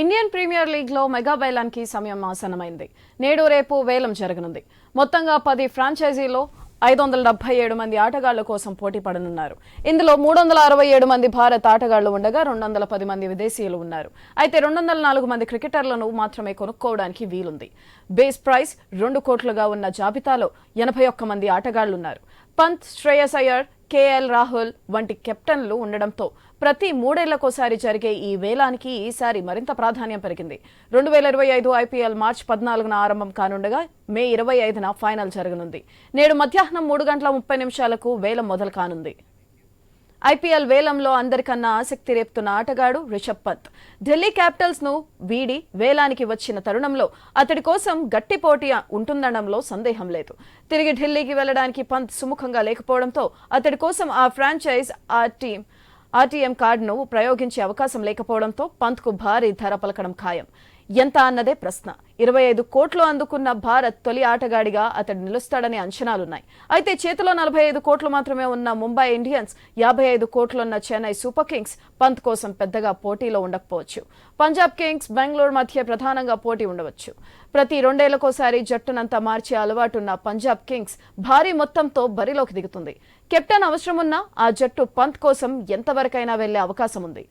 Indian premier లీగ్లో mega వేలానికి సమయం ఆసనమైంది నేడు రేపు వేలం జరగనుంది. మొత్తంగా పది ఫ్రాంచైజీలో ఐదు వందల డెబ్బై ఏడు మంది ఆటగాళ్ళ కోసం పోటీ పడనున్నారు. ఇందులో మూడు వందల అరవై ఏడు మంది భారత ఆటగాళ్ళు ఉండగా రెండు వందల పది మంది విదేశీయులు ఉన్నారు. అయితే రెండు వందల నాలుగు మంది క్రికెటర్లను మాత్రమే కొనుక్కోవడానికి వీలుంది. బేస్ ప్రైస్ రెండు కోట్లుగా ఉన్న జాబితాలో ఎనభై ఒక్క మంది ఆటగాళ్ళున్నారు. పంత్ శ్రేయస్ అయ్యర్ కేఎల్ రాహుల్ వంటి కెప్టెన్లు ఉండడంతో ప్రతి మూడేళ్ళకోసారి జరిగే ఈ వేలానికి ఈసారి మరింత ప్రాధాన్యం పెరిగింది. రెండు వేల ఇరవై ఐదు ఐపీఎల్ మార్చి పద్నాలుగున ఆరంభం కానుండగా మే ఇరవై ఐదున ఫైనల్ జరగనుంది. నేడు మధ్యాహ్నం మూడు గంటల ముప్పై నిమిషాలకు వేలం మొదలు కానుంది. ఐపీఎల్ వేలంలో అందరికన్నా ఆసక్తి రేపుతున్న ఆటగాడు రిషబ్ పంత్. ఢిల్లీ క్యాపిటల్స్ను వీడి వేలానికి వచ్చిన తరుణంలో అతడి కోసం గట్టి పోటీ ఉంటుందనడంలో సందేహం లేదు. తిరిగి ఢిల్లీకి వెళ్ళడానికి పంత్ సుముఖంగా లేకపోవడంతో అతడి కోసం ఆ ఫ్రాంచైజ్ ఆ టీం ఆర్టీఎం కార్డును ప్రయోగించే అవకాశం లేకపోవడంతో పంత్కు భారీ ధర పలకడం ఖాయం. ఎంత అన్నదే ప్రశ్న. ఇరవై ఐదు కోట్లు అందుకున్న భారత్ తొలి ఆటగాడిగా అతడు నిలుస్తాడనే అంచనాలున్నాయి. అయితే చేతిలో నలభై ఐదు కోట్లు మాత్రమే ఉన్న ముంబై ఇండియన్స్ యాభై ఐదు కోట్లున్న చెన్నై సూపర్ కింగ్స్ పంత్ కోసం పెద్దగా పోటీలో ఉండకపోవచ్చు. పంజాబ్ కింగ్స్ బెంగళూరు మధ్య ప్రధానంగా పోటీ ఉండవచ్చు. ప్రతి రెండేళ్ళకోసారి జట్టునంతా మార్చే అలవాటున్న పంజాబ్ కింగ్స్ భారీ మొత్తంతో బరిలోకి దిగుతుంది. కెప్టెన్ అవసరమున్నా ఆ జట్టు పంత్ కోసం ఎంతవరకైనా వెళ్ళే అవకాశం ఉంది